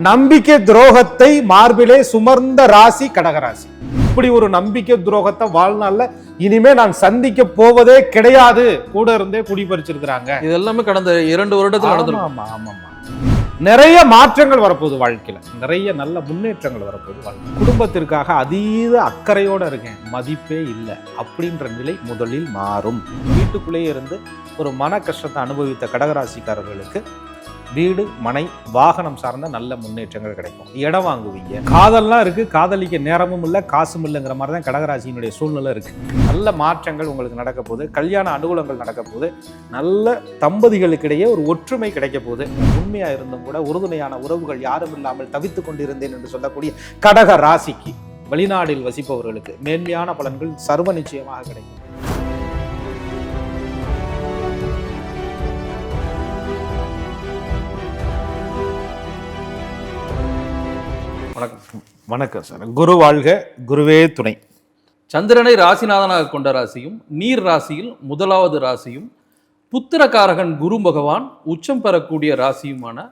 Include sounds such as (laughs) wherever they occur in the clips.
நம்பிக்கை துரோகத்தை மார்பிலே சுமர்ந்த ராசி கடகராசி. இப்படி ஒரு நம்பிக்கை துரோகத்தை வாழ்நாள்ல இனிமே நான் சந்திக்க போவதே கிடையாது. கூட இருந்தே குடிபறிச்சிருக்கிறாங்க இது எல்லாமே கடந்த இரண்டு வருடத்தில் நடந்திருக்கும் ஆமா, ஆமா, ஆமா. நிறைய மாற்றங்கள் வரப்போகுது வாழ்க்கையில. நிறைய நல்ல முன்னேற்றங்கள் வரப்போகுது வாழ்க்கை குடும்பத்திற்காக அதீத அக்கறையோட இருக்கேன். மதிப்பே இல்லை. அப்படின்ற நிலை முதலில் மாறும். வீட்டுக்குள்ளேயே இருந்து ஒரு மன கஷ்டத்தை அனுபவித்த கடகராசிக்காரர்களுக்கு வீடு மனை வாகனம் சார்ந்த நல்ல முன்னேற்றங்கள் கிடைக்கும். இடம் வாங்குவீங்க. காதல்லாம் இருக்கு காதலிக்க நேரமும் இல்லை காசும் இல்லைங்கிற மாதிரி தான் கடகராசியினுடைய சூழ்நிலை இருக்கு. நல்ல மாற்றங்கள் உங்களுக்கு நடக்க போகுது. கல்யாண அனுகூலங்கள் நடக்க போகுது. நல்ல தம்பதிகளுக்கிடையே ஒரு ஒற்றுமை கிடைக்க போகுது. உண்மையா இருந்தும் கூட உறுதுணையான உறவுகள் யாரும் இல்லாமல் தவித்துக் கொண்டிருந்தேன் என்று சொல்லக்கூடிய கடக ராசிக்கு வெளிநாட்டில் வசிப்பவர்களுக்கு மேன்மையான பலன்கள் சர்வ நிச்சயமாக கிடைக்கும். வணக்கம் வணக்கம் சார். குரு வாழ்க குருவே துணை. சந்திரனை ராசிநாதனாக கொண்ட ராசியும் நீர் ராசியில் முதலாவது ராசியும் புத்திரகாரகன் குரு பகவான் உச்சம் பெறக்கூடிய ராசியுமான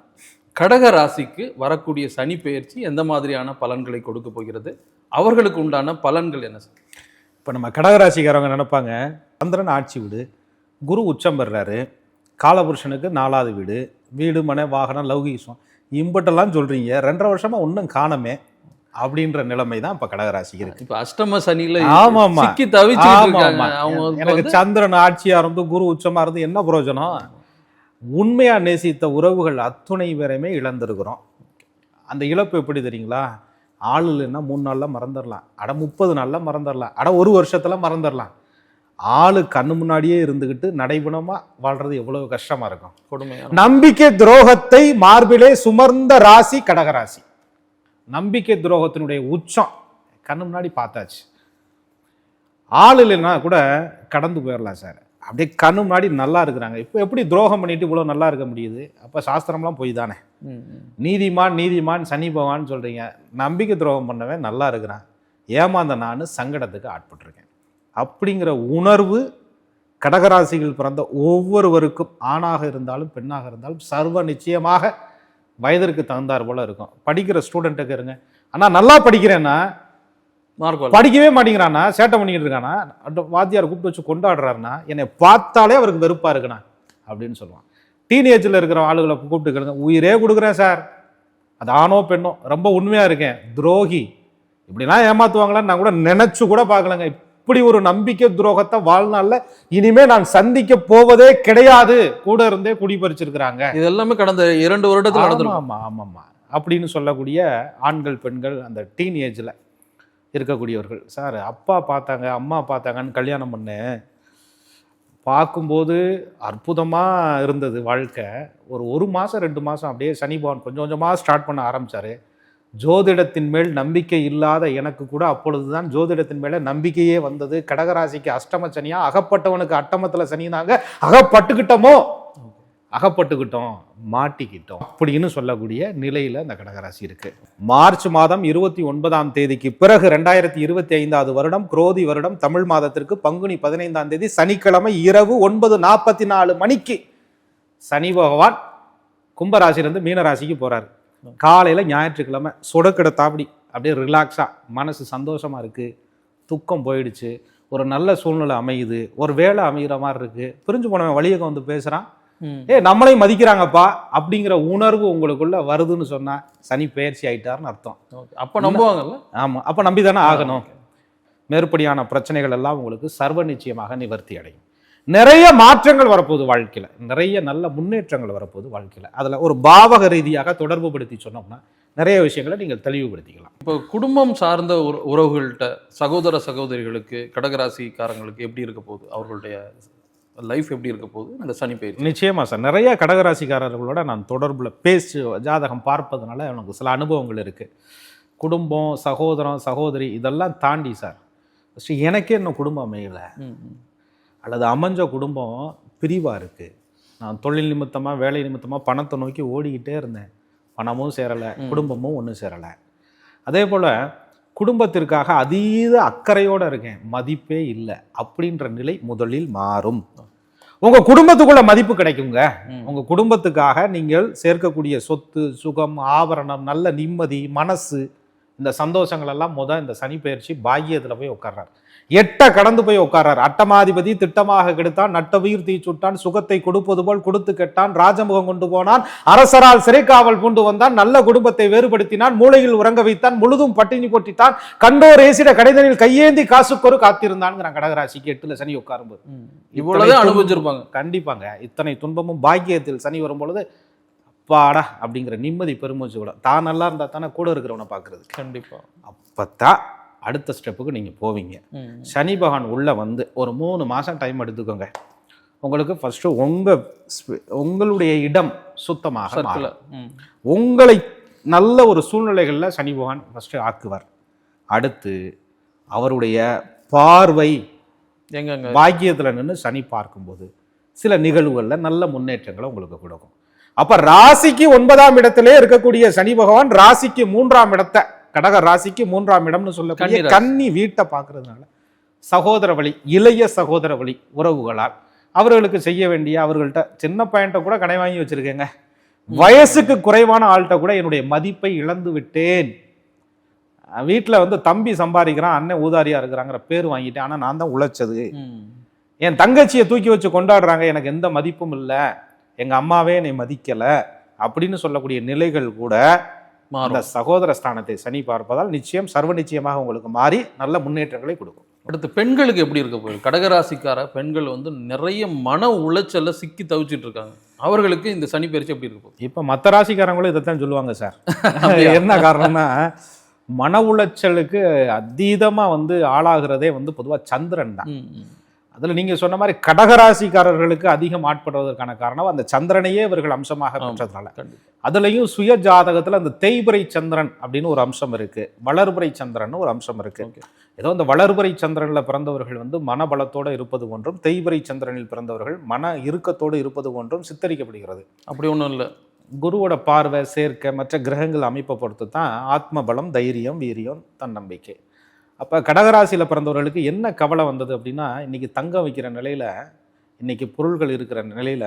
கடக ராசிக்கு வரக்கூடிய சனி பெயர்ச்சி எந்த மாதிரியான பலன்களை கொடுக்க போகிறது? அவர்களுக்கு உண்டான பலன்கள் என்ன சார்? இப்போ நம்ம கடகராசிக்காரவங்க நினைப்பாங்க சந்திரன் ஆட்சி வீடு குரு உச்சம் பெறுறாரு காலபுருஷனுக்கு நாலாவது வீடு வீடு மனை வாகனம் லௌகீசம் இம்பட்டெல்லாம் சொல்றீங்க. ரெண்டரை வருஷமா ஒன்றும் காணமே அப்படின்ற நிலைமை தான் இப்போ கடகராசிக்கு இருக்கு. இப்ப அஷ்டம சனியில ஆமா, ஆமா. சிக்கி. அவங்க எனக்கு சந்திரன் ஆட்சியா இருந்து குரு உச்சமா இருந்து என்ன பிரயோஜனம்? உண்மையா நேசித்த உறவுகள் அத்துணை பேரையுமே இழந்திருக்கிறோம். அந்த இழப்பு எப்படி தெரியுங்களா? ஆள் இல்லைன்னா மூணு நாள்ல மறந்துடலாம். அட முப்பது நாள்ல மறந்துடலாம். அட ஒரு வருஷத்துல மறந்துடலாம். ஆளு கண்ணு முன்னாடியே இருந்துகிட்டு நடைபுணமா வாழ்றது எவ்வளவு கஷ்டமா இருக்கும். கொடுமையான நம்பிக்கை துரோகத்தை மார்பிலே சுமர்ந்த ராசி கடகராசி. நம்பிக்கை துரோகத்தினுடைய உச்சம் கண்ணு முன்னாடி பார்த்தாச்சு. ஆள் இல்லைன்னா கூட கடந்து போயிடலாம் சார். அப்படியே கண்ணு முன்னாடி நல்லா இருக்கிறாங்க. இப்போ எப்படி துரோகம் பண்ணிட்டு இவ்வளோ நல்லா இருக்க முடியுது? அப்போ சாஸ்திரம்லாம் போய் தானே. நீதிமான் நீதிமான் சனி பகவான் சொல்கிறீங்க நம்பிக்கை துரோகம் பண்ணவன் நல்லா இருக்கிறான். ஏமாந்த நான் சங்கடத்துக்கு ஆட்பட்டிருக்கேன். அப்படிங்கிற உணர்வு கடகராசிகள் பிறந்த ஒவ்வொருவருக்கும் ஆணாக இருந்தாலும் பெண்ணாக இருந்தாலும் சர்வ நிச்சயமாக வயதிற்கு தகுந்தார் போல இருக்கும். படிக்கிற ஸ்டூடெண்ட்டுக்கு இருங்க ஆனால் நல்லா படிக்கிறேன்னா. படிக்கவே மாட்டேங்கிறானா சேட்டை பண்ணிக்கிட்டு இருக்கானா வாத்தியார் கூப்பிட்டு வச்சு கொண்டாடுறாருன்னா என்னை பார்த்தாலே அவருக்கு வெறுப்பா இருக்குண்ணா அப்படின்னு சொல்லுவான். டீனேஜில் இருக்கிற ஆளுகளை கூப்பிட்டு கேளுங்க. உயிரே கொடுக்குறேன் சார் அது ஆணோ பெண்ணோ ரொம்ப உண்மையா இருக்கேன். துரோகி. இப்படிலாம் ஏமாத்துவாங்களான்னு நான் கூட நினைச்சு கூட பார்க்கலங்க. இப்படி ஒரு நம்பிக்கை துரோகத்தை வாழ்நாள்ல இனிமே நான் சந்திக்க போவதே கிடையாது. கூட இருந்தே குடிபறிச்சிருக்கிறாங்க. இது எல்லாமே கடந்த இரண்டு வருடத்தில் ஆமா நடந்திருக்கும். ஆமா ஆமாம்மா. அப்படின்னு சொல்லக்கூடிய ஆண்கள் பெண்கள் அந்த டீன் ஏஜ்ல இருக்கக்கூடியவர்கள். சார் அப்பா பார்த்தாங்க அம்மா பார்த்தாங்கன்னு கல்யாணம் பண்ணேன் பார்க்கும்போது அற்புதமாக இருந்தது வாழ்க்கை. ஒரு ஒரு மாதம் ரெண்டு மாதம் அப்படியே சனி பகவான் கொஞ்சம் கொஞ்சமாக ஸ்டார்ட் பண்ண ஆரம்பிச்சாரு. ஜோதிடத்தின் மேல் நம்பிக்கை இல்லாத எனக்கு கூட அப்பொழுதுதான் ஜோதிடத்தின் மேலே நம்பிக்கையே வந்தது. கடகராசிக்கு அஷ்டம சனியா அகப்பட்டவனுக்கு அட்டமத்தில் சனினாங்க. அகப்பட்டுக்கிட்டோமோ? அகப்பட்டுக்கிட்டோம் மாட்டிக்கிட்டோம். அப்படின்னு சொல்லக்கூடிய நிலையில் இந்த கடகராசி இருக்கு. மார்ச் மாதம் இருபத்தி ஒன்பதாம் தேதிக்கு பிறகு ரெண்டாயிரத்தி இருபத்தி ஐந்தாவது வருடம் குரோதி வருடம் தமிழ் மாதத்திற்கு பங்குனி பதினைந்தாம் தேதி சனிக்கிழமை இரவு ஒன்பது நாற்பத்தி நாலு மணிக்கு சனி பகவான் கும்பராசிலிருந்து மீனராசிக்கு போறாரு. காலையில ஞாயிற்றுக்கிழமை சொடக்கிடத்தாப்படி அப்படியே ரிலாக்ஸா மனசு சந்தோஷமா இருக்கு துக்கம் போயிடுச்சு ஒரு நல்ல சூழ்நிலை அமையுது ஒரு வேலை அமைகிற மாதிரி இருக்கு பிரிஞ்சு போனவன் வழியக வந்து பேசுறான். ம். ஏ நம்மளையும் மதிக்கிறாங்கப்பா அப்படிங்கிற உணர்வு உங்களுக்குள்ள வருதுன்னு சொன்னா சனி பயிற்சி ஆயிட்டாருன்னு அர்த்தம். அப்ப நம்புவாங்கல்ல? ஆமா அப்ப நம்பி தானே ஆகணும். மேற்படியான பிரச்சனைகள் எல்லாம் உங்களுக்கு சர்வ நிச்சயமாக நிவர்த்தி அடையும். நிறைய மாற்றங்கள் வரப்போகுது வாழ்க்கையில. நிறைய நல்ல முன்னேற்றங்கள் வரப்போகுது வாழ்க்கையில. அதுல ஒரு பாவக ரீதியாக தொடர்பு படுத்தி சொன்னோம்னா நிறைய விஷயங்களை நீங்கள் தெளிவுபடுத்திக்கலாம். இப்போ குடும்பம் சார்ந்த உற- உறவுகள்கிட்ட சகோதர சகோதரிகளுக்கு கடகராசிக்காரங்களுக்கு எப்படி இருக்க போகுது? அவர்களுடைய லைஃப் எப்படி இருக்க போகுது? இந்த சனி பயிற்சி. நிச்சயமா சார். நிறைய கடகராசிக்காரர்களோட நான் தொடர்புல பேசி ஜாதகம் பார்ப்பதனால எனக்கு சில அனுபவங்கள் இருக்கு. குடும்பம் சகோதரம் சகோதரி இதெல்லாம் தாண்டி சார். ஃபஸ்ட்டு எனக்கே இன்னும் குடும்பம் அமையல. அல்லது அமைஞ்ச குடும்பம் பிரிவாக இருக்குது நான் தொழில் நிமித்தமாக வேலை நிமித்தமாக பணத்தை நோக்கி ஓடிக்கிட்டே இருந்தேன். பணமும் சேரலை குடும்பமும் ஒன்றும் சேரலை. அதே போல் குடும்பத்திற்காக அதீத அக்கறையோடு இருக்கேன். மதிப்பே இல்லை அப்படின்ற நிலை முதலில் மாறும். உங்க குடும்பத்துக்குள்ள மதிப்பு கிடைக்குங்க. ம். உங்க குடும்பத்துக்காக நீங்கள் சேர்க்கக்கூடிய சொத்து சுகம் ஆபரணம் நல்ல நிம்மதி மனசு இந்த சந்தோஷங்கள் எல்லாம் முத இந்த சனி பயிற்சி பாக்கியத்துல போய் உட்கார்றாரு. எட்ட கடந்து போய் உட்கார்றாரு. அட்டமாதிபதி திட்டமாக கெடுத்தான் நட்ட உயிர் தீ சுட்டான் சுகத்தை கொடுப்பது போல் கொடுத்து கெட்டான் ராஜமுகம் கொண்டு போனான் அரசரால் சிறைக்காவல் பூண்டு வந்தான் நல்ல குடும்பத்தை வேறுபடுத்தினான் மூளையில் உறங்க வைத்தான் முழுதும் பட்டினி போட்டித்தான் கண்டோர் ஏசிட கடைதனில் கையேந்தி காசுக்கொரு காத்திருந்தான்ங்கிறான் கடகராசிக்கு எட்டுல சனி உட்காரும்போது. இவ்வளவுதான் அனுபவிச்சிருப்பாங்க. கண்டிப்பாங்க. இத்தனை துன்பமும் பாக்கியத்தில் சனி வரும்பொழுது அப்பாடா அப்படிங்கிற நிம்மதி பெருமூச்சு கூட. தான் நல்லா இருந்தா தானே கூட இருக்கிறவனை பார்க்கறது கண்டிப்பா. அப்பத்தான் அடுத்த ஸ்டெப்புக்கு நீங்க போவீங்க. சனி பகவான் உள்ள வந்து ஒரு மூணு மாசம் டைம் எடுத்துக்கோங்க. உங்களுக்கு ஃபர்ஸ்ட் உங்க ஸ்ப- உங்களுடைய இடம் சுத்தமாக. உங்களை நல்ல ஒரு சூழ்நிலைகளில் சனி பகவான் ஃபர்ஸ்ட் ஆக்குவார். அடுத்து அவருடைய பார்வை பாக்கியத்துல நின்று சனி பார்க்கும்போது சில நிகழ்வுகள்ல நல்ல முன்னேற்றங்களை உங்களுக்கு கொடுக்கும். அப்ப ராசிக்கு ஒன்பதாம் இடத்திலே இருக்கக்கூடிய சனி பகவான் ராசிக்கு மூன்றாம் இடத்தை கடக ராசிக்கு மூன்றாம் இடம்னு சொல்லக்கூடிய கன்னி வீட்டை பார்க்கறதுனால சகோதர வழி இளைய சகோதர வழி உறவுகளால் அவர்களுக்கு செய்ய வேண்டிய அவர்கள்ட்ட சின்ன பையன்ட்ட கூட கடை வாங்கி வச்சிருக்கேங்க. வயசுக்கு குறைவான ஆள்கிட்ட கூட என்னுடைய மதிப்பை இழந்து விட்டேன். வீட்டில் வந்து தம்பி சம்பாதிக்கிறான் அண்ணன் ஊதாரியா இருக்கிறாங்கிற பேர் வாங்கிட்டேன். ஆனா நான் தான் உழைச்சது. என் தங்கச்சியை தூக்கி வச்சு கொண்டாடுறாங்க. எனக்கு எந்த மதிப்பும் இல்லை. எங்க அம்மாவே என்னை மதிக்கல. அப்படின்னு சொல்லக்கூடிய நிலைகள் கூட அந்த சகோதர ஸ்தானத்தை சனி பார்ப்பதால் நிச்சயம் சர்வ நிச்சயமாக உங்களுக்கு மாறி நல்ல முன்னேற்றங்களை கொடுக்கும். அடுத்து பெண்களுக்கு எப்படி இருக்க போகுது? கடகராசிக்கார பெண்கள் வந்து நிறைய மன உளைச்சல்ல சிக்கி தவிச்சிட்டு இருக்காங்க. அவர்களுக்கு இந்த சனி பயிற்சி எப்படி இருக்க போகுது? இப்ப மற்ற ராசிக்காரங்களும் இதைத்தான் சொல்லுவாங்க சார்? என்ன காரணம்னா மன உளைச்சலுக்கு அதீதமா வந்து ஆளாகிறதே வந்து பொதுவா சந்திரன் தான். அதுல நீங்க சொன்ன மாதிரி கடகராசிக்காரர்களுக்கு அதிகம் ஆட்படுவதற்கான காரணம் அந்த சந்திரனையே இவர்கள் அம்சமாக. பெற்றதுனால. அதுலயும் சுய ஜாதகத்துல அந்த தேய்பிரை சந்திரன் அப்படின்னு ஒரு அம்சம் இருக்கு. வளர்பிறை சந்திரன் ஒரு அம்சம் இருக்கு. Okay. ஏதோ இந்த வளர்பிறை சந்திரன்ல பிறந்தவர்கள் வந்து மனபலத்தோட இருப்பது போன்றும் தேய்பிரை சந்திரனில் பிறந்தவர்கள் மன இறுக்கத்தோடு இருப்பது போன்றும் சித்தரிக்கப்படுகிறது. அப்படி ஒண்ணும் இல்ல. குருவோட பார்வை சேர்க்கை மற்ற கிரகங்கள் அமைப்பை பொறுத்து தான் ஆத்ம பலம் தைரியம் வீரியம் தன்னம்பிக்கை. அப்ப கடகராசியில பிறந்தவர்களுக்கு என்ன கவலை வந்தது அப்படின்னா இன்னைக்கு தங்கம் வைக்கிற நிலையில இன்னைக்கு பொருள்கள் இருக்கிற நிலையில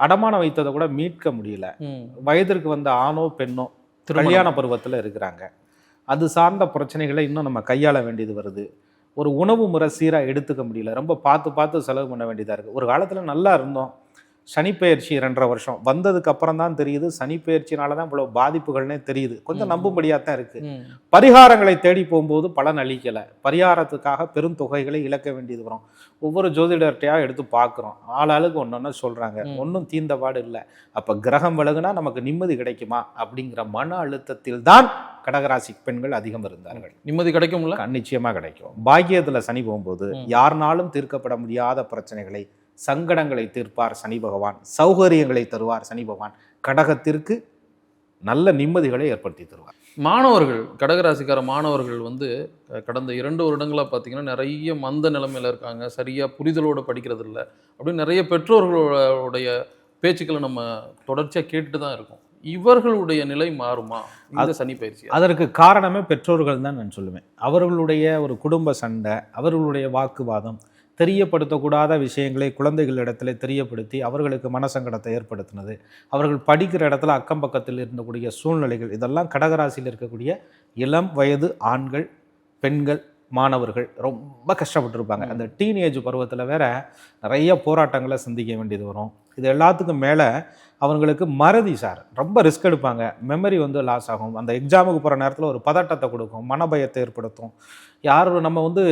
அடமானம் வைத்ததை கூட மீட்க முடியல. வயதிற்கு வந்த ஆணோ பெண்ணோ. கல்யாண பருவத்தில் இருக்கிறாங்க. அது சார்ந்த பிரச்சனைகளை இன்னும் நம்ம கையாள வேண்டியது வருது. ஒரு உணவு முறை சீராக எடுத்துக்க முடியல. ரொம்ப பார்த்து பார்த்து செலவு பண்ண வேண்டியதாக இருக்குது ஒரு காலத்தில் நல்லா இருந்தோம். சனிப்பெயர்ச்சி ரெண்டரை வருஷம். வந்ததுக்கு அப்புறம் தான் தெரியுது சனிப்பெயர்ச்சினால தான் இவ்வளோ பாதிப்புகள்னே தெரியுது. கொஞ்சம். நம்பும்படியாக தான் இருக்குது ம். பரிகாரங்களை தேடி போகும்போது பலன் அளிக்கலை. பரிகாரத்துக்காக பெரும் தொகைகளை இழக்க வேண்டியது வரும். ஒவ்வொரு ஜோதிடர்கிட்டையாக எடுத்து பார்க்குறோம் ஆளாளுக்கு ஒன்று ஒன்று சொல்கிறாங்க. ஒன்றும் தீந்தபாடு இல்லை. அப்போ கிரகம் விலகுனா நமக்கு நிம்மதி கிடைக்குமா? அப்படிங்கிற மன அழுத்தத்தில் தான் கடகராசி பெண்கள் அதிகம் இருந்தார்கள். நிம்மதி கிடைக்கும்ல? நிச்சயமாக கிடைக்கும். பாக்கியத்தில் சனி போகும்போது. யாருனாலும் தீர்க்கப்பட முடியாத பிரச்சனைகளை சங்கடங்களை தீர்ப்பார் சனி பகவான் சௌகரியங்களை தருவார் சனி பகவான். கடகத்திற்கு நல்ல நிம்மதிகளை ஏற்படுத்தி தருவார். மாணவர்கள் கடகராசிக்கார மாணவர்கள் வந்து கடந்த இரண்டு வருடங்களா பார்த்தீங்கன்னா நிறைய மந்த நிலைமையில இருக்காங்க. சரியா புரிதலோட படிக்கிறது இல்ல அப்படின்னு நிறைய பெற்றோர்களுடைய பேச்சுக்களை நம்ம தொடர்ச்சியா கேட்டுட்டு தான் இருக்கோம். இவர்களுடைய நிலை மாறுமா? இந்த சனி பயிற்சி. அதற்கு காரணமே பெற்றோர்கள் தான் நான் சொல்லுவேன். அவர்களுடைய ஒரு குடும்ப சண்டை அவர்களுடைய வாக்குவாதம் தெரியப்படுத்தக்கூடாத விஷயங்களை குழந்தைகளிடத்துல தெரியப்படுத்தி அவர்களுக்கு மனசங்கடத்தை ஏற்படுத்தினது. அவர்கள் படிக்கிற இடத்துல அக்கம் பக்கத்தில் இருந்தக்கூடிய சூழ்நிலைகள் இதெல்லாம் கடகராசியில் இருக்கக்கூடிய இளம் வயது ஆண்கள் பெண்கள் மாணவர்கள் ரொம்ப கஷ்டப்பட்டிருப்பாங்க. அந்த டீனேஜ் பருவத்தில் வேற நிறைய போராட்டங்களை சந்திக்க வேண்டியது வரும். இது எல்லாத்துக்கும் மேலே அவங்களுக்கு மறதி சார். ரொம்ப ரிஸ்க் எடுப்பாங்க. மெமரி வந்து லாஸ் ஆகும். அந்த எக்ஸாமுக்கு போகிற நேரத்தில் ஒரு பதட்டத்தை கொடுக்கும். மனபயத்தை ஏற்படுத்தும். யார் நம்ம வந்து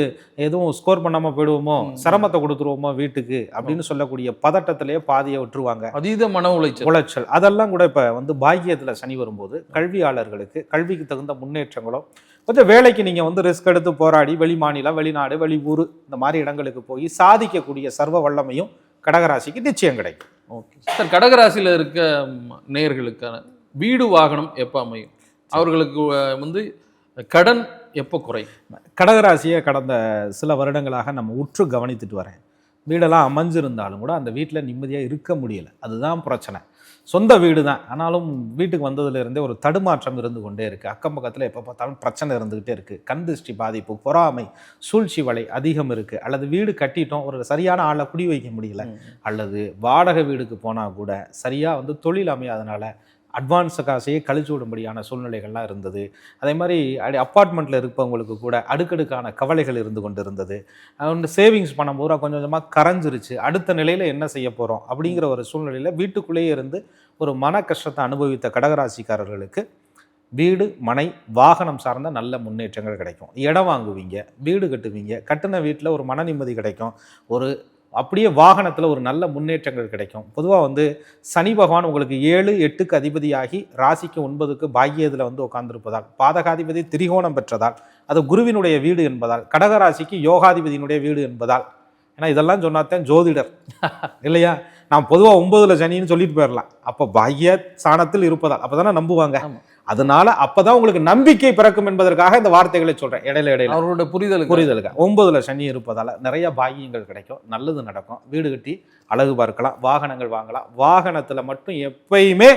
எதுவும் ஸ்கோர் பண்ணாமல் போயிடுவோமோ. சிரமத்தை கொடுத்துருவோமோ வீட்டுக்கு அப்படின்னு சொல்லக்கூடிய பதட்டத்திலேயே பாதியை விட்டுருவாங்க. அதீத மன உளைச்சல். உளைச்சல். அதெல்லாம் கூட இப்போ வந்து பாக்கியத்தில் சனி வரும்போது கல்வியாளர்களுக்கு கல்விக்கு தகுந்த முன்னேற்றங்களோ கொஞ்சம் வேலைக்கு நீங்கள் வந்து ரிஸ்க் எடுத்து போராடி வெளி மாநிலம் வெளிநாடு வெளி ஊர் இந்த மாதிரி இடங்களுக்கு போய் சாதிக்கக்கூடிய சர்வ வல்லமையும் கடகராசிக்கு நிச்சயம் கிடைக்கும். ஓகே. சார் கடகராசியில் இருக்க நேர்களுக்கான நேயர்களுக்கான வீடு வாகனம் எப்போ அமையும்? அவர்களுக்கு வந்து கடன் எப்போ குறையும்? கடகராசியை கடந்த சில வருடங்களாக நம்ம உற்று கவனித்துட்டு வரேன். வீடெல்லாம் அமைஞ்சிருந்தாலும் கூட அந்த வீட்டில் நிம்மதியாக இருக்க முடியல. அதுதான் பிரச்சனை. சொந்த வீடு தான் ஆனாலும் வீட்டுக்கு வந்ததுல இருந்தே ஒரு தடுமாற்றம் இருந்து கொண்டே இருக்கு. அக்கம் பக்கத்தில் எப்போ பார்த்தாலும் பிரச்சனை இருந்துகிட்டே இருக்கு. கண் திருஷ்டி பாதிப்பு பொறாமை சூழ்ச்சி வலை அதிகம் இருக்கு. அல்லது வீடு கட்டிட்டோம் ஒரு சரியான ஆளை குடி வைக்க முடியல. அல்லது வாடகை வீடுக்கு போனால் கூட சரியாக வந்து தொழில் அமையாதனால அட்வான்ஸ் காசையே கழிச்சு விடும்படியான சூழ்நிலைகள்லாம் இருந்தது. அதே மாதிரி அடி அப்பார்ட்மெண்ட்டில் இருப்பவங்களுக்கு கூட அடுக்கடுக்கான கவலைகள் இருந்து கொண்டு இருந்தது ஒன்று சேவிங்ஸ் பணம் பூரா கொஞ்சம் கொஞ்சமாக கரைஞ்சிருச்சு. அடுத்த நிலையில் என்ன செய்ய போகிறோம் அப்படிங்கிற ஒரு சூழ்நிலையில் வீட்டுக்குள்ளேயே இருந்து ஒரு மன கஷ்டத்தை அனுபவித்த கடகராசிக்காரர்களுக்கு வீடு மனை வாகனம் சார்ந்த நல்ல முன்னேற்றங்கள் கிடைக்கும். இடம் வாங்குவீங்க வீடு கட்டுவீங்க கட்டின வீட்டில் ஒரு மன நிம்மதி கிடைக்கும். ஒரு அப்படியே வாகனத்தில் ஒரு நல்ல முன்னேற்றங்கள் கிடைக்கும். பொதுவாக வந்து சனி பகவான் உங்களுக்கு ஏழு எட்டுக்கு அதிபதியாகி ராசிக்கு ஒன்பதுக்கு பாக்கியத்தில் வந்து உட்கார்ந்திருப்பதால் பாதகாதிபதி திரிகோணம் பெற்றதால் அது குருவினுடைய வீடு என்பதால் கடகராசிக்கு யோகாதிபதியினுடைய வீடு என்பதால் ஏன்னா இதெல்லாம் சொன்னாத்தான் ஜோதிடர் இல்லையா? நான் பொதுவாக ஒன்பதுல சனின்னு சொல்லிட்டு போயிடலாம் அப்போ பாக்கிய சாணத்தில் இருப்பதால் அப்போ தானே நம்புவாங்க அதனால அப்பதான் உங்களுக்கு நம்பிக்கை பிறக்கும் என்பதற்காக இந்த வார்த்தைகளை சொல்றேன். இடையில இடையில. அவரோட புரிதலுக்கு புரிதலுக்கு ஒன்பதுல சனி இருப்பதால நிறைய பாக்கியங்கள் கிடைக்கும். நல்லது நடக்கும். வீடு கட்டி அழகு பார்க்கலாம் வாகனங்கள் வாங்கலாம். வாகனத்துல மட்டும் எப்பயுமே.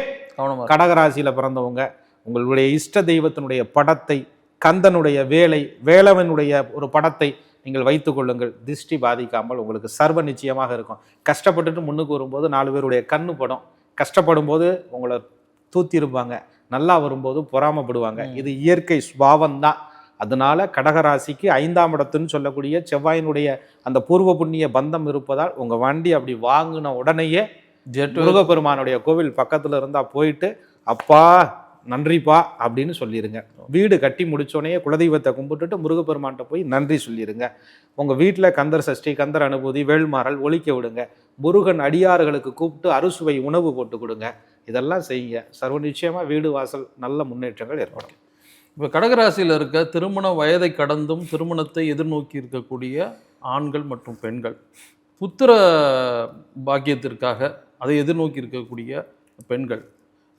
கடகராசியில பிறந்தவங்க உங்களுடைய இஷ்ட தெய்வத்தினுடைய படத்தை கந்தனுடைய வேலை வேலவனுடைய ஒரு படத்தை நீங்கள் வைத்துக் கொள்ளுங்கள். திருஷ்டி பாதிக்காமல் உங்களுக்கு சர்வ நிச்சயமாக இருக்கும். கஷ்டப்பட்டுட்டு முன்னுக்கு வரும்போது நாலு பேருடைய கண்ணு படம். கஷ்டப்படும் போது உங்களை தூத்தி இருப்பாங்க நல்லா வரும்போது பொறாமப்படுவாங்க. இது இயற்கை சுபாவம் தான் அதனால கடகராசிக்கு ஐந்தாம் இடத்துன்னு சொல்லக்கூடிய செவ்வாயினுடைய அந்த பூர்வ புண்ணிய பந்தம் இருப்பதால் உங்க வண்டி அப்படி வாங்கின உடனேயே ஜெட் முருகப்பெருமானுடைய கோவில் பக்கத்துல இருந்தா போயிட்டு அப்பா நன்றிப்பா அப்படின்னு சொல்லிருங்க. வீடு கட்டி முடிச்சோடனே குலதெய்வத்தை கும்பிட்டுட்டு முருகப்பெருமான்கிட்ட போய் நன்றி சொல்லிருங்க. உங்க வீட்டுல கந்தர் சஷ்டி கந்தர் அனுபூதி வேள்மாறல் ஒழிக்க விடுங்க. முருகன் அடியார்களுக்கு கூப்பிட்டு அறுசுவை உணவு போட்டு கொடுங்க. இதெல்லாம் செய்யுங்க. சர்வ நிச்சயமா வீடு வாசல் நல்ல முன்னேற்றங்கள் ஏற்படும். இப்போ கடகராசியில் இருக்க திருமண வயதை கடந்தும் திருமணத்தை எதிர்நோக்கி இருக்கக்கூடிய ஆண்கள் மற்றும் பெண்கள் புத்திர பாக்கியத்திற்காக அதை எதிர்நோக்கி இருக்கக்கூடிய பெண்கள்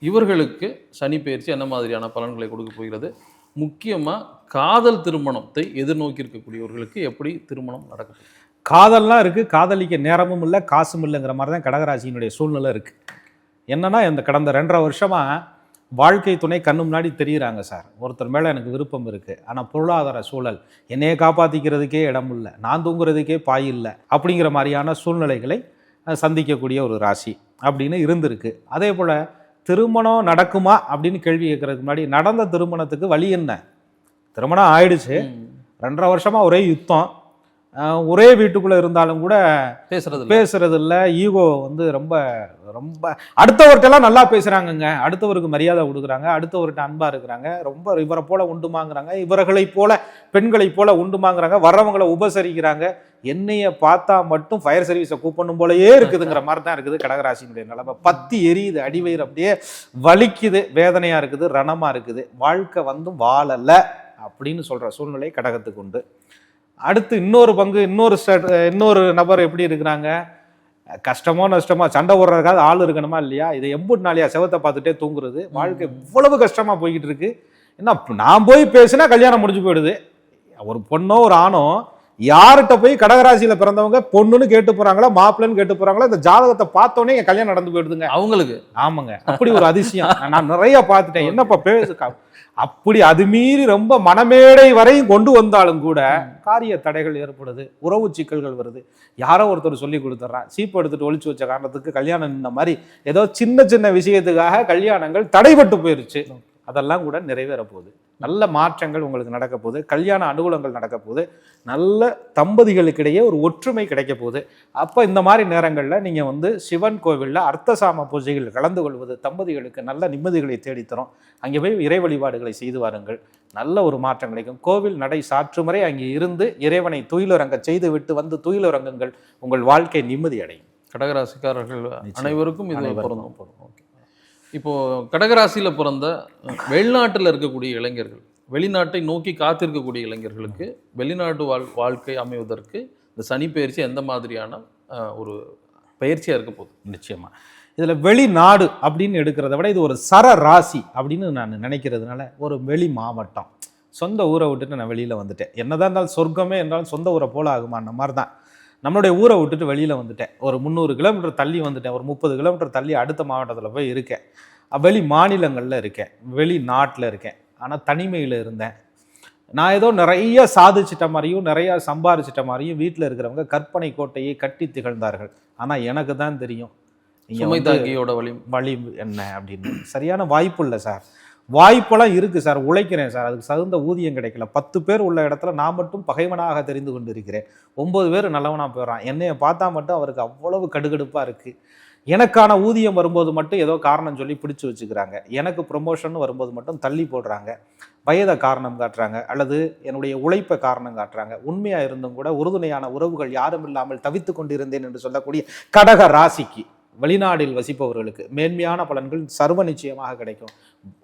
இவர்களுக்கு சனி பயிற்சி என்ன மாதிரியான பலன்களை கொடுக்க போகிறது? முக்கியமாக காதல் திருமணத்தை எதிர்நோக்கி இருக்கக்கூடியவர்களுக்கு எப்படி திருமணம் நடக்கும் காதல்லாம் இருக்கு. காதலிக்க நேரமும் இல்லை காசும் இல்லைங்கிற மாதிரி தான் கடகராசியினுடைய சூழ்நிலை இருக்கு. என்னன்னா இந்த கடந்த ரெண்டரை வருஷமா வாழ்க்கை துணை கண்ணு முன்னாடி தெரியுறாங்க சார். ஒருத்தர் மேலே எனக்கு விருப்பம் இருக்கு. ஆனால் பொருளாதார சூழல் என்னைய காப்பாற்றிக்கிறதுக்கே இடம் இல்லை நான் தூங்குறதுக்கே பாய் இல்லை அப்படிங்கிற மாதிரியான சூழ்நிலைகளை சந்திக்கக்கூடிய ஒரு ராசி அப்படின்னு இருந்திருக்கு. அதே போல் திருமணம் நடக்குமா அப்படின்னு கேள்வி கேட்கறதுக்கு முன்னாடி நடந்த திருமணத்துக்கு வழி என்ன? திருமணம் ஆயிடுச்சு. ரெண்டரை வருஷமா ஒரே யுத்தம். ஒரே வீட்டுக்குள்ள இருந்தாலும் கூட பேசுறது. பேசுறது இல்ல ஈகோ வந்து ரொம்ப ரொம்ப அடுத்தவர்கிட்டலாம் நல்லா பேசுறாங்கங்க. அடுத்தவருக்கு மரியாதை கொடுக்குறாங்க. அடுத்தவர்கிட்ட அன்பா இருக்கிறாங்க. ரொம்ப இவரை போல உண்டுமாங்கிறாங்க இவர்களை போல பெண்களை போல உண்டுமாங்கிறாங்க வர்றவங்களை உபசரிக்கிறாங்க. என்னைய பார்த்தா மட்டும் ஃபயர் சர்வீஸை கூப்பிடணும் போலயே இருக்குதுங்கிற (laughs) மாதிரி தான் இருக்குது கடகராசியினுடைய நிலைமை. பத்தி எரியுது அடிவயிறு அப்படியே வலிக்குது வேதனையா இருக்குது ரணமா இருக்குது. வாழ்க்கை வந்து வாழல அப்படின்னு சொல்ற சூழ்நிலை கடகத்துக்கு உண்டு. அடுத்து இன்னொரு பங்கு இன்னொரு set- இன்னொரு நபர் எப்படி இருக்கிறாங்க? கஷ்டமோ நஷ்டமோ சண்டை போடுறதுக்காக ஆள் இருக்கணுமா இல்லையா? இதை எம்புட்டு நாளையா செவத்தை பார்த்துட்டே தூங்குறது. வாழ்க்கை இவ்வளவு கஷ்டமா போய்கிட்டு இருக்கு. என்ன நான் போய் பேசினா கல்யாணம் முடிஞ்சு போயிடுது. ஒரு பொண்ணோ ஒரு ஆணோ யார்கிட்ட போய் கடகராசியில பிறந்தவங்க பொண்ணுன்னு கேட்டு போறாங்களா மாப்பிள்ளைன்னு கேட்டு போறாங்களா இந்த ஜாதகத்தை பார்த்தோன்னே என் கல்யாணம் நடந்து போயிடுதுங்க. அவங்களுக்கு. ஆமாங்க. அப்படி ஒரு அதிசயம். நான் நிறைய பார்த்துட்டேன். என்னப்பா பேசு அப்படி அது மீறி ரொம்ப மனமேடை வரையும் கொண்டு வந்தாலும் கூட காரிய தடைகள் ஏற்படுது. உறவு சிக்கல்கள் வருது. யாரோ ஒருத்தர் சொல்லி கொடுத்துட்றான். சீப்பு எடுத்துட்டு ஒளிச்சு வச்ச காரணத்துக்கு கல்யாணம் இந்த மாதிரி ஏதோ சின்ன சின்ன விஷயத்துக்காக கல்யாணங்கள் தடைபட்டு போயிருச்சு. அதெல்லாம் கூட நிறைவேற போகுது நல்ல மாற்றங்கள் உங்களுக்கு நடக்க போகுது. கல்யாண அனுகூலங்கள் நடக்க போகுது. நல்ல தம்பதிகளுக்கிடையே ஒரு ஒற்றுமை கிடைக்க போகுது. அப்போ இந்த மாதிரி நேரங்களில் நீங்கள் வந்து சிவன் கோவிலில் அர்த்தசாம பூஜைகள் கலந்து கொள்வது தம்பதிகளுக்கு நல்ல நிம்மதிகளை தேடித்தரும். அங்கே போய் இறை வழிபாடுகளை செய்து வாருங்கள். நல்ல ஒரு மாற்றம் கிடைக்கும். கோவில் நடை சாற்றுமுறை அங்கே இருந்து இறைவனை துயிலுறங்க செய்து விட்டு வந்து துயிலுறங்குங்கள். உங்கள் வாழ்க்கை நிம்மதி அடையும். கடகராசிக்காரர்கள் அனைவருக்கும் இது பொருந்தும். ஓகே. இப்போது கடகராசியில் பிறந்த வெளிநாட்டில் இருக்கக்கூடிய இளைஞர்கள் வெளிநாட்டை நோக்கி காத்திருக்கக்கூடிய இளைஞர்களுக்கு வெளிநாட்டு வாழ் வாழ்க்கை அமைவதற்கு இந்த சனி பயிற்சி எந்த மாதிரியான ஒரு பயிற்சியாக இருக்க போகுது? நிச்சயமாக இதில் வெளிநாடு அப்படின்னு எடுக்கிறத விட இது ஒரு சர ராசி அப்படின்னு நான் நினைக்கிறதுனால ஒரு வெளி மாவட்டம். சொந்த ஊரை விட்டுட்டு நான் வெளியில் வந்துட்டேன். என்னதான் இருந்தாலும் சொர்க்கமே இருந்தாலும் சொந்த ஊரை போல ஆகுமா அந்த மாதிரி தான் நம்மளுடைய ஊரை விட்டுட்டு வெளியில் வந்துட்டேன். ஒரு முந்நூறு கிலோமீட்டர் தள்ளி வந்துட்டேன். ஒரு முப்பது கிலோமீட்டர் தள்ளி அடுத்த மாவட்டத்தில் போய் இருக்கேன். வெளி மாநிலங்களில் இருக்கேன். வெளி நாட்டில் இருக்கேன். ஆனால் தனிமையில் இருந்தேன். நான் ஏதோ நிறைய சாதிச்சிட்ட மாதிரியும் நிறைய சம்பாரிச்சிட்ட மாதிரியும் வீட்டில் இருக்கிறவங்க கற்பனை கோட்டையை கட்டி திகழ்ந்தார்கள். ஆனால் எனக்கு தான் தெரியும். சுமை வந்து தாங்கியோட வழி வழி என்ன அப்படின்னு. சரியான வாய்ப்பு இல்லை சார். வாய்ப்பெல்லாம் இருக்குது சார் உழைக்கிறேன் சார். அதுக்கு தகுந்த ஊதியம் கிடைக்கல. பத்து பேர் உள்ள இடத்துல நான் மட்டும் பகைவனாக தெரிந்து கொண்டு இருக்கிறேன் ஒன்பது பேர் நல்லவனாக போயிடறான். என்னைய பார்த்தா மட்டும் அவருக்கு அவ்வளவு கடுகடுப்பாக இருக்குது எனக்கான ஊதியம் வரும்போது மட்டும் ஏதோ காரணம் சொல்லி பிடிச்சி வச்சுக்கிறாங்க. எனக்கு ப்ரொமோஷன் வரும்போது மட்டும் தள்ளி போடுறாங்க. வயதை காரணம் காட்டுறாங்க. அல்லது என்னுடைய உழைப்பை காரணம் காட்டுறாங்க. உண்மையாக இருந்தும் கூட உறுதுணையான உறவுகள் யாரும் இல்லாமல் தவித்து கொண்டிருந்தேன் என்று சொல்லக்கூடிய கடக ராசிக்கு. வெளிநாடில் வசிப்பவர்களுக்கு மேன்மையான பலன்கள் சர்வ நிச்சயமாக கிடைக்கும்.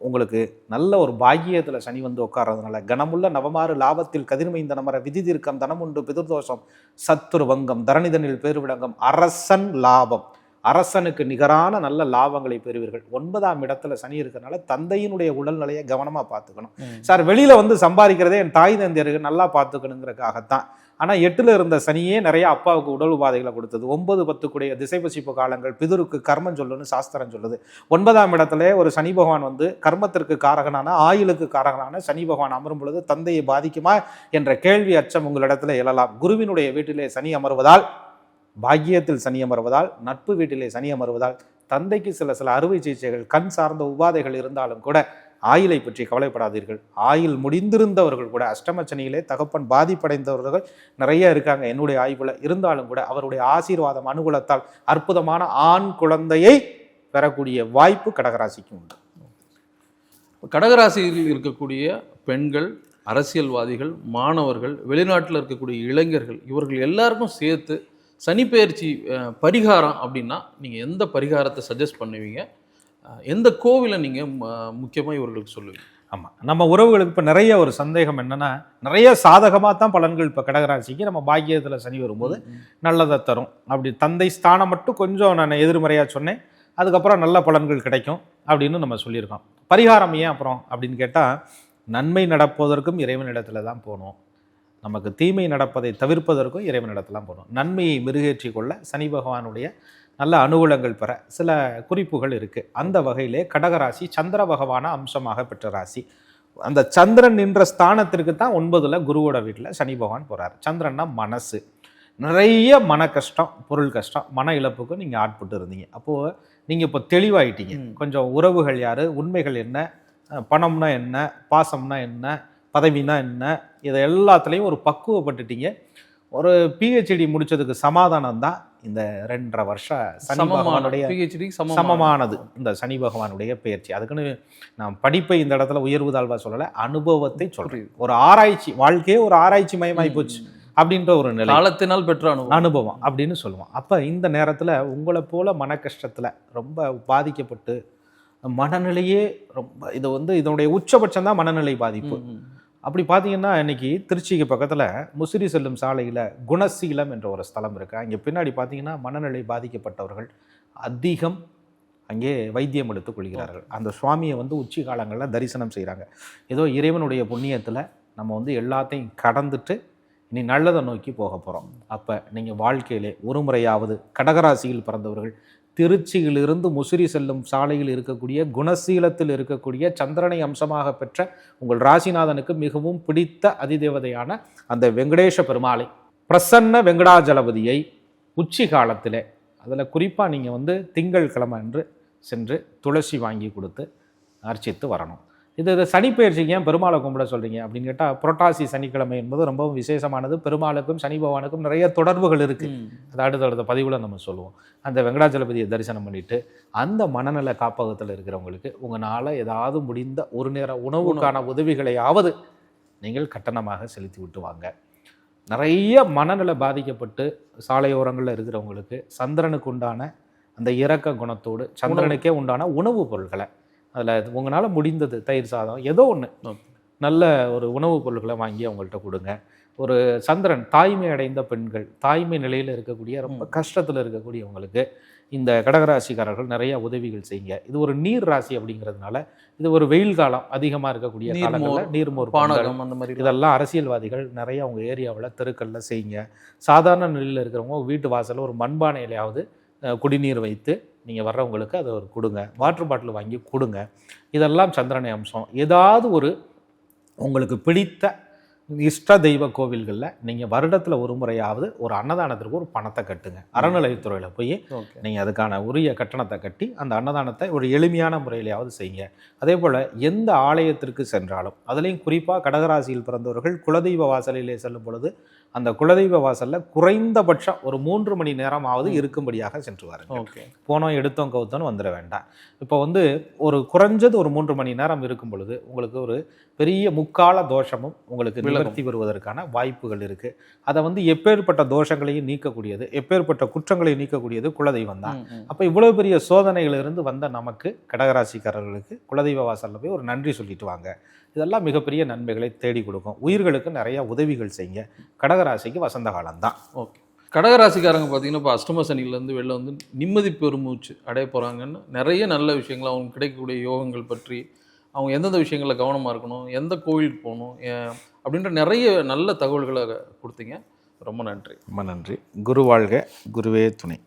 உங்களுக்கு நல்ல ஒரு பாக்கியத்தில் சனி வந்து உட்கார்றதுனால கனமுள்ள நவமாறு லாபத்தில் கதிர்மைந்த நமர விதி தீர்க்கம் தனமுண்டு பிதிர்தோஷம் சத்துரு வங்கம் தரணிதனில் பேருவிடங்கம் அரசன் லாபம். அரசனுக்கு நிகரான நல்ல லாபங்களை பெறுவீர்கள். ஒன்பதாம் இடத்துல சனி இருக்கிறனால தந்தையினுடைய உடல்நிலையை கவனமா பார்த்துக்கணும். சார் வெளியில வந்து சம்பாதிக்கிறதே என் தாய் தந்தையருக்கு நல்லா பார்த்துக்கணுங்கிறதுக்காகத்தான். ஆனால் எட்டில் இருந்த சனியே நிறைய அப்பாவுக்கு உடல் உபாதைகளை கொடுத்தது. ஒன்பது பத்துக்குடைய திசை பசிப்பு காலங்கள் பிதுருக்கு கர்மம் சொல்லுன்னு சாஸ்திரம் சொல்லுது. ஒன்பதாம் இடத்துல ஒரு சனி பகவான் வந்து கர்மத்திற்கு காரகனான ஆயுளுக்கு காரகனான சனி பகவான் அமரும் பொழுது தந்தையை பாதிக்குமா என்ற கேள்வி அச்சம் உங்களிடத்துல எழலாம். குருவினுடைய வீட்டிலே சனி அமர்வதால் பாக்கியத்தில் சனி அமர்வதால் நட்பு வீட்டிலே சனி அமர்வதால் தந்தைக்கு சில சில அறுவை சிகிச்சைகள் கண் சார்ந்த உபாதைகள் இருந்தாலும் கூட ஆயிலை பற்றி கவலைப்படாதீர்கள். ஆயில் முடிந்திருந்தவர்கள் கூட அஷ்டமச்சனியிலே தகப்பன் பாதிப்படைந்தவர்கள் நிறைய இருக்காங்க. என்னுடைய ஆய்வில் இருந்தாலும் கூட அவருடைய ஆசீர்வாதம் அனுகூலத்தால் அற்புதமான ஆண் குழந்தையை பெறக்கூடிய வாய்ப்பு கடகராசிக்கு உண்டு. கடகராசியில் இருக்கக்கூடிய பெண்கள் அரசியல்வாதிகள் மாணவர்கள் வெளிநாட்டில் இருக்கக்கூடிய இளைஞர்கள் இவர்கள் எல்லாருக்கும் சேர்த்து சனிப்பெயர்ச்சி பரிகாரம் அப்படின்னா நீங்கள் எந்த பரிகாரத்தை சஜஸ்ட் பண்ணுவீங்க? எந்த கோவிலை நீங்கள் முக்கியமாக இவர்களுக்கு சொல்லுவீங்க? ஆமாம் நம்ம உறவுகளுக்கு இப்போ நிறைய ஒரு சந்தேகம் என்னன்னா நிறைய சாதகமாக தான் பலன்கள் இப்போ கடகராசிக்கு நம்ம பாக்கியத்தில் சனி வரும்போது நல்லதை தரும். அப்படி தந்தை ஸ்தானம் மட்டும் கொஞ்சம் நான் எதிர்மறையாக சொன்னேன். அதுக்கப்புறம் நல்ல பலன்கள் கிடைக்கும் அப்படின்னு நம்ம சொல்லியிருக்கோம். பரிகாரம் ஏன் அப்புறம் அப்படின்னு கேட்டால் நன்மை நடப்பதற்கும் இறைவனிடத்துல தான் போகணும். நமக்கு தீமை நடப்பதை தவிர்ப்பதற்கும் இறைவனிடத்துல தான் போகணும். நன்மையை மெருகேற்றி கொள்ள சனி பகவானுடைய நல்ல அனுகூலங்கள் பெற சில குறிப்புகள் இருக்குது அந்த வகையிலே கடகராசி சந்திர பகவான அம்சமாக பெற்ற ராசி. அந்த சந்திரன் நின்ற ஸ்தானத்திற்கு தான் ஒன்பதுல குருவோட வீட்டில் சனி பகவான் போறார். சந்திரன்னா மனசு. நிறைய மன கஷ்டம் பொருள் கஷ்டம் மன இழப்புக்கு நீங்கள் ஆட்பட்டு இருந்தீங்க. அப்போது நீங்கள் இப்போ தெளிவாயிட்டீங்க. கொஞ்சம் உறவுகள் யார்? உண்மைகள் என்ன? பணம்னா என்ன? பாசம்னா என்ன? பதவினா என்ன? இதை எல்லாத்துலேயும் ஒரு பக்குவப்பட்டுட்டீங்க. ஒரு பிஹெச்டி முடிச்சதுக்கு சமாதானம் தான் இந்த ரெண்டரை வருஷம் சனி பகவானுடைய சமமானது. இந்த சனி பகவானுடைய பயிற்சி அதுக்குன்னு நான் படிப்பை இந்த இடத்துல உயர்வு தாழ்வா சொல்லலை அனுபவத்தை சொல்றேன். புரியுது. ஒரு ஆராய்ச்சி வாழ்க்கையே ஒரு ஆராய்ச்சி மயமாய் போச்சு அப்படின்ற ஒரு நிலை. காலத்தினால் பெற்ற அனுபவம். அனுபவம் அப்படின்னு சொல்லுவோம். அப்போ இந்த நேரத்தில் உங்களை போல மன கஷ்டத்தில் ரொம்ப பாதிக்கப்பட்டு மனநிலையே ரொம்ப இது வந்து இதனுடைய உச்சபட்சம் தான் மனநிலை பாதிப்பு. அப்படி பார்த்தீங்கன்னா இன்னைக்கு திருச்சிக்கு பக்கத்தில் முசிறி செல்லும் சாலையில் குணசீலம் என்ற ஒரு ஸ்தலம் இருக்கு. அங்கே பின்னாடி பார்த்தீங்கன்னா மனநிலை பாதிக்கப்பட்டவர்கள் அதிகம் அங்கே வைத்தியம் எடுத்துக் கொள்கிறார்கள். அந்த சுவாமியை வந்து உச்சி காலங்களில் தரிசனம் செய்கிறாங்க ஏதோ இறைவனுடைய புண்ணியத்தில் நம்ம வந்து எல்லாத்தையும் கடந்துட்டு இனி நல்லதை நோக்கி போக போகிறோம் அப்போ நீங்கள் வாழ்க்கையிலே ஒரு முறையாவது கடகராசியில் பிறந்தவர்கள் திருச்சியிலிருந்து முசிறி செல்லும் சாலையில் இருக்கக்கூடிய குணசீலத்தில் இருக்கக்கூடிய சந்திரனை அம்சமாக பெற்ற உங்கள் ராசிநாதனுக்கு மிகவும் பிடித்த அதிதேவதையான அந்த வெங்கடேஷ பெருமாளை பிரசன்ன வெங்கடாஜலபதியை உச்சி காலத்தில் அதில் குறிப்பாக நீங்கள் வந்து திங்கள் கிழமை என்று சென்று துளசி வாங்கி கொடுத்து அர்ச்சித்து வரணும். இது இது சனிப்பெயர்ச்சிக்கு ஏன் பெருமாளை கும்பிட சொல்கிறீங்க அப்படின்னு கேட்டால் புரட்டாசி சனிக்கிழமை என்பது ரொம்பவும் விசேஷமானது. பெருமாளுக்கும் சனி பகவானுக்கும் நிறைய தொடர்புகள் இருக்குது. அது அடுத்தடுத்த பதிவில் நம்ம சொல்லுவோம். அந்த வெங்கடாஜலபதியை தரிசனம் பண்ணிட்டு அந்த மனநல காப்பகத்தில் இருக்கிறவங்களுக்கு உங்களால் ஏதாவது முடிந்த ஒரு நேர உணவுக்கான உதவிகளையாவது நீங்கள் கட்டணமாக செலுத்தி விட்டு வாங்க. நிறைய மனநல பாதிக்கப்பட்டு சாலையோரங்களில் இருக்கிறவங்களுக்கு சந்திரனுக்கு உண்டான அந்த இரக்க குணத்தோடு சந்திரனுக்கே உண்டான உணவுப் பொருட்களை அதில் உங்களால் முடிந்தது தயிர் சாதம். ஏதோ ஒன்று. நல்ல ஒரு உணவுப் பொருட்களை வாங்கி அவங்கள்ட்ட கொடுங்க. ஒரு சந்திரன் தாய்மை அடைந்த பெண்கள் தாய்மை நிலையில் இருக்கக்கூடிய ரொம்ப கஷ்டத்தில் இருக்கக்கூடியவங்களுக்கு இந்த கடகராசிக்காரர்கள் நிறைய உதவிகள் செய்யுங்க. இது ஒரு நீர் ராசி அப்படிங்கிறதுனால இது ஒரு வெயில் காலம் அதிகமாக இருக்கக்கூடிய காலங்களில் நீர்மோர் பானகம் அந்த மாதிரி இதெல்லாம் அரசியல்வாதிகள் நிறைய அவங்க ஏரியாவில் தெருக்கள்ல செய்யுங்க. சாதாரண நிலையில் இருக்கிறவங்க வீட்டு வாசல்ல ஒரு மண்பானையிலையாவது குடிநீர் வைத்து நீங்கள் வர்றவங்களுக்கு அதை ஒரு கொடுங்க. வாட்டர் பாட்டில் வாங்கி கொடுங்க. இதெல்லாம் சந்திரனை அம்சம். ஏதாவது ஒரு உங்களுக்கு பிடித்த இஷ்ட தெய்வ கோவில்களில் நீங்கள் வருடத்தில் ஒரு முறையாவது ஒரு அன்னதானத்திற்கு ஒரு பணத்தை கட்டுங்க. அறநிலையத்துறையில் போய் நீங்கள் அதுக்கான உரிய கட்டணத்தை கட்டி அந்த அன்னதானத்தை ஒரு எளிமையான முறையிலையாவது செய்யுங்க. அதே போல் எந்த ஆலயத்திற்கு சென்றாலும் அதுலேயும் குறிப்பாக கடகராசியில் பிறந்தவர்கள் குலதெய்வ வாசலிலே செல்லும் பொழுது அந்த குலதெய்வ வாசலில் குறைந்தபட்சம் ஒரு மூன்று மணி நேரமாவது இருக்கும்படியாக சென்று ஓகே. போனோம் எடுத்தோம் கவுத்தோன்னு வந்துட வேண்டாம். இப்போ வந்து ஒரு குறைஞ்சது ஒரு மூன்று மணி நேரம் இருக்கும் பொழுது உங்களுக்கு ஒரு பெரிய முக்கால தோஷமும் உங்களுக்கு. நிவர்த்தி வருவதற்கான வாய்ப்புகள் இருக்கு. அதை வந்து எப்பேற்பட்ட தோஷங்களையும் நீக்கக்கூடியது எப்பேற்பட்ட குற்றங்களையும் நீக்கக்கூடியது குலதெய்வம் தான். அப்போ இவ்வளவு பெரிய சோதனைகளிலிருந்து வந்த நமக்கு கடகராசிக்காரர்களுக்கு குலதெய்வ வாசல்ல போய் ஒரு நன்றி சொல்லிட்டு வாங்க. இதெல்லாம் மிகப்பெரிய நன்மைகளை தேடி கொடுக்கும். உயிர்களுக்கு நிறைய உதவிகள் செய்யுங்க. கடகராசிக்கு வசந்த காலம்தான். ஓகே. கடகராசிக்காரங்க பார்த்தீங்கன்னா இப்போ அஷ்டம சனிலேருந்து வெளில வந்து நிம்மதி பெருமூச்சு அடைய போகிறாங்கன்னு நிறைய நல்ல விஷயங்கள் அவங்க கிடைக்கக்கூடிய யோகங்கள் பற்றி அவங்க எந்தெந்த விஷயங்களில் கவனமாக இருக்கணும் எந்த கோயிலுக்கு போகணும் அப்படின்ற நிறைய நல்ல தகவல்களை கொடுத்தீங்க. ரொம்ப நன்றி. ரொம்ப நன்றி. குரு வாழ்க குருவே துணை.